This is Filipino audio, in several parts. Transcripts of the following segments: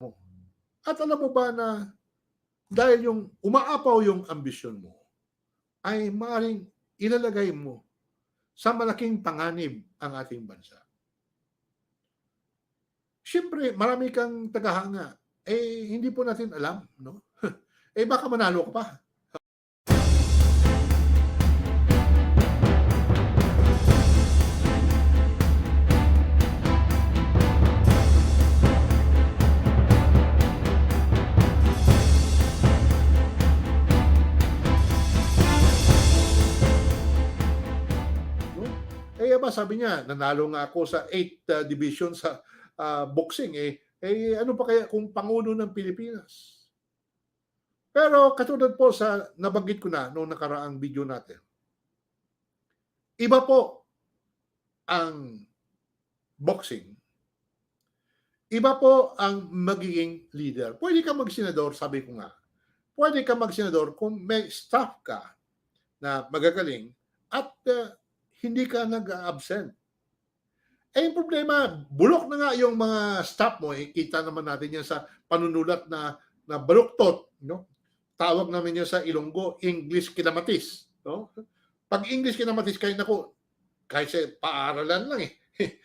mo. At alam mo ba na dahil yung umaapaw yung ambisyon mo, ay maaaring ilalagay mo sa malaking panganib ang ating bansa. Siyempre, marami kang tagahanga. Eh, hindi po natin alam, no? eh, baka manalo ka pa. Ba, sabi niya, nanalo nga ako sa 8 division sa ah, boxing. Eh, eh, ano pa kaya kung Pangulo ng Pilipinas? Pero katulad po sa nabanggit ko na noong nakaraang video natin, iba po ang boxing. Iba po ang magiging leader. Pwede ka magsenador, sabi ko nga. Pwede ka magsenador kung may staff ka na magagaling at uh, hindi ka nag-absent. Eh, yung problema, bulok na nga yung mga staff mo. Eh, kita naman natin yan sa panunulat na, na baluktot. No? Tawag namin yan sa Ilonggo, English kinamatis. No? Pag English kinamatis, kahit nako, kahit sa paaralan lang eh.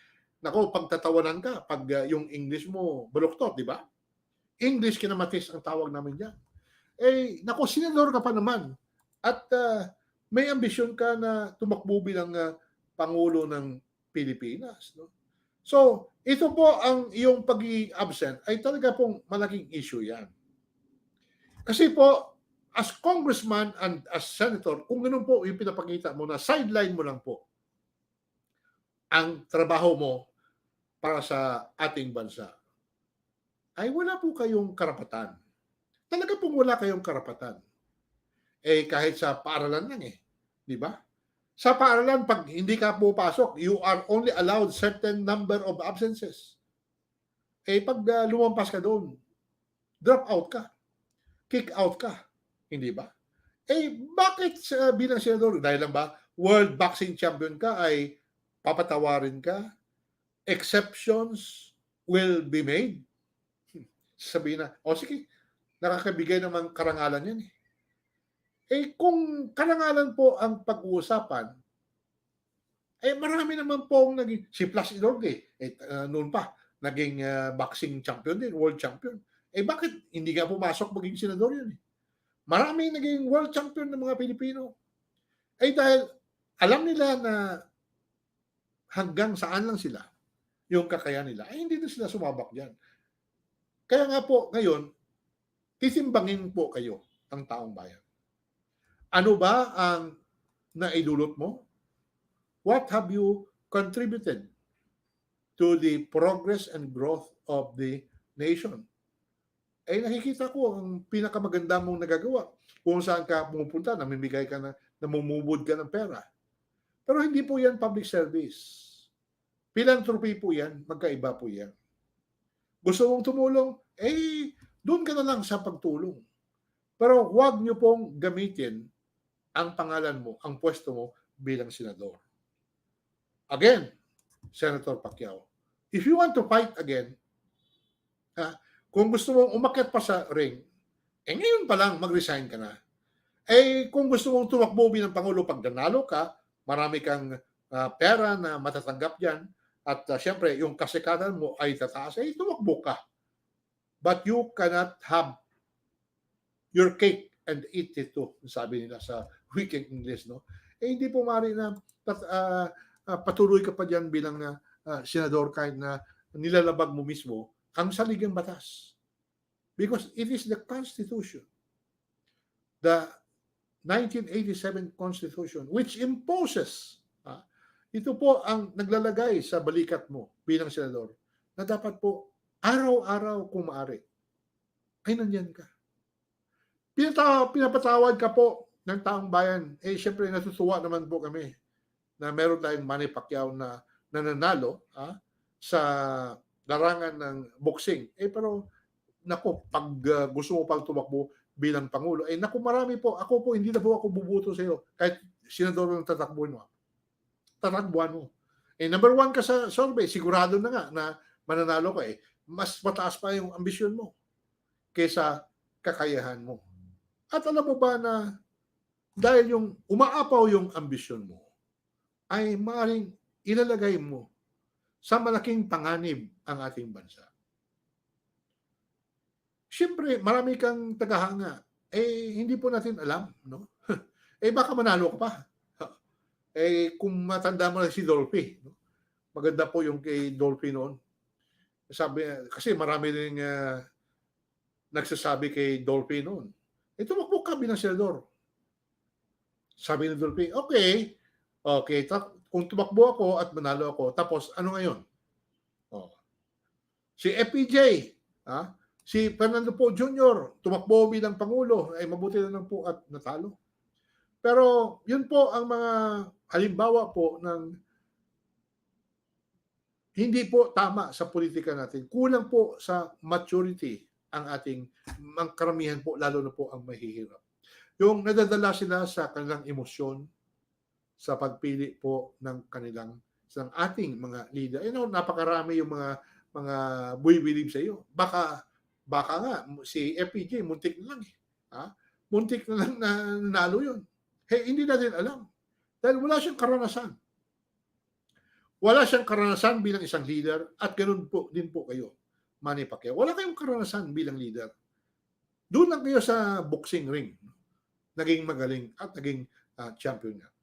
nako, pagtatawanan ka pag uh, yung English mo baluktot, di ba? English kinamatis ang tawag namin yan. Eh, nako, senador ka pa naman. At uh, may ambisyon ka na tumakbo bilang uh, Pangulo ng Pilipinas. No? So, ito po ang iyong pag absent ay talaga pong malaking issue yan. Kasi po, as congressman and as senator, kung ganun po yung pinapakita mo na sideline mo lang po ang trabaho mo para sa ating bansa, ay wala po kayong karapatan. Talaga pong wala kayong karapatan. Eh kahit sa paaralan lang eh. Di ba? Sa paaralan, pag hindi ka pupasok, you are only allowed certain number of absences. Eh, pag uh, lumampas ka doon, drop out ka. Kick out ka. Hindi ba? Eh, bakit uh, bilang senador, dahil lang ba, world boxing champion ka ay papatawarin ka? Exceptions will be made? Sabihin na, o oh, sige, nakakabigay naman karangalan yan eh. Eh kung karangalan po ang pag-uusapan, eh marami naman po ang naging, si Plus Idorge, eh, uh, noon pa, naging uh, boxing champion din, world champion. Eh bakit hindi nga pumasok maging senador yun eh? Marami naging world champion ng mga Pilipino. Eh dahil alam nila na hanggang saan lang sila yung kakayahan nila, eh hindi na sila sumabak dyan. Kaya nga po ngayon, titimbangin po kayo ang taong bayan. Ano ba ang naidulot mo? What have you contributed to the progress and growth of the nation? Eh nakikita ko ang pinakamaganda mong nagagawa. Kung saan ka pumupunta, namimigay ka na, namumubod ka ng pera. Pero hindi po yan public service. Philanthropy po yan, magkaiba po yan. Gusto mong tumulong? Eh, doon ka na lang sa pagtulong. Pero huwag niyo pong gamitin ang pangalan mo, ang pwesto mo bilang senador. Again, Senator Pacquiao, if you want to fight again, ha, kung gusto mong umakyat pa sa ring, eh ngayon pa lang mag-resign ka na. Eh kung gusto mong tumakbo bilang Pangulo pag nanalo ka, marami kang uh, pera na matatanggap dyan, at uh, syempre yung kasikatan mo ay tataas, eh tumakbo ka. But you cannot have your cake and eat it too, sabi nila sa weekend English, no? Eh, hindi po mari na pat, uh, uh, patuloy ka pa dyan bilang na uh, senador kahit na nilalabag mo mismo ang saligang batas. Because it is the Constitution, the 1987 Constitution, which imposes, uh, ito po ang naglalagay sa balikat mo bilang senador, na dapat po araw-araw kung maaari, ay nandyan ka Pinata, pinapatawad ka po ng taong bayan. Eh, syempre, natutuwa naman po kami na meron tayong Manny Pacquiao na nananalo ha, sa larangan ng boxing. Eh, pero, nako, pag uh, gusto mo pang tumakbo bilang Pangulo, eh, nako, marami po. Ako po, hindi na po ako bubuto sa iyo. Kahit senador ng tatakbuhan mo. Tatakbuhan mo. Eh, number one ka sa survey, sigurado na nga na mananalo ka eh. mas mataas pa yung ambisyon mo kaysa kakayahan mo. At alam mo ba na dahil yung umaapaw yung ambisyon mo, ay maaaring ilalagay mo sa malaking panganib ang ating bansa. Siyempre, marami kang tagahanga. Eh, hindi po natin alam, no? eh, baka manalo ka pa. Eh, kung matanda mo na si Dolphy, no? maganda po yung kay Dolphy noon. Sabi, kasi marami rin uh, nagsasabi kay Dolphy noon. Eh, tumakbo ka bilang senador. Sabi ni Dolphy, okay, okay, ta- kung tumakbo ako at manalo ako, tapos ano ngayon? Oh. Si FPJ, ha? si Fernando Po Jr., tumakbo bilang Pangulo, ay mabuti na lang po at natalo. Pero yun po ang mga halimbawa po ng hindi po tama sa politika natin. Kulang po sa maturity ang ating ang karamihan po, lalo na po ang mahihirap. Yung nadadala sila sa kanilang emosyon, sa pagpili po ng kanilang ng ating mga leader. You know, napakarami yung mga mga buwibilib sa iyo. Baka baka nga si FPJ muntik na lang eh. Ha? Muntik na lang na nanalo yun. Hey, hindi natin alam. Dahil wala siyang karanasan. Wala siyang karanasan bilang isang leader at ganoon po din po kayo. Manny Pacquiao. Wala kayong karanasan bilang leader. Doon lang kayo sa boxing ring. Naging magaling at naging uh, champion nga.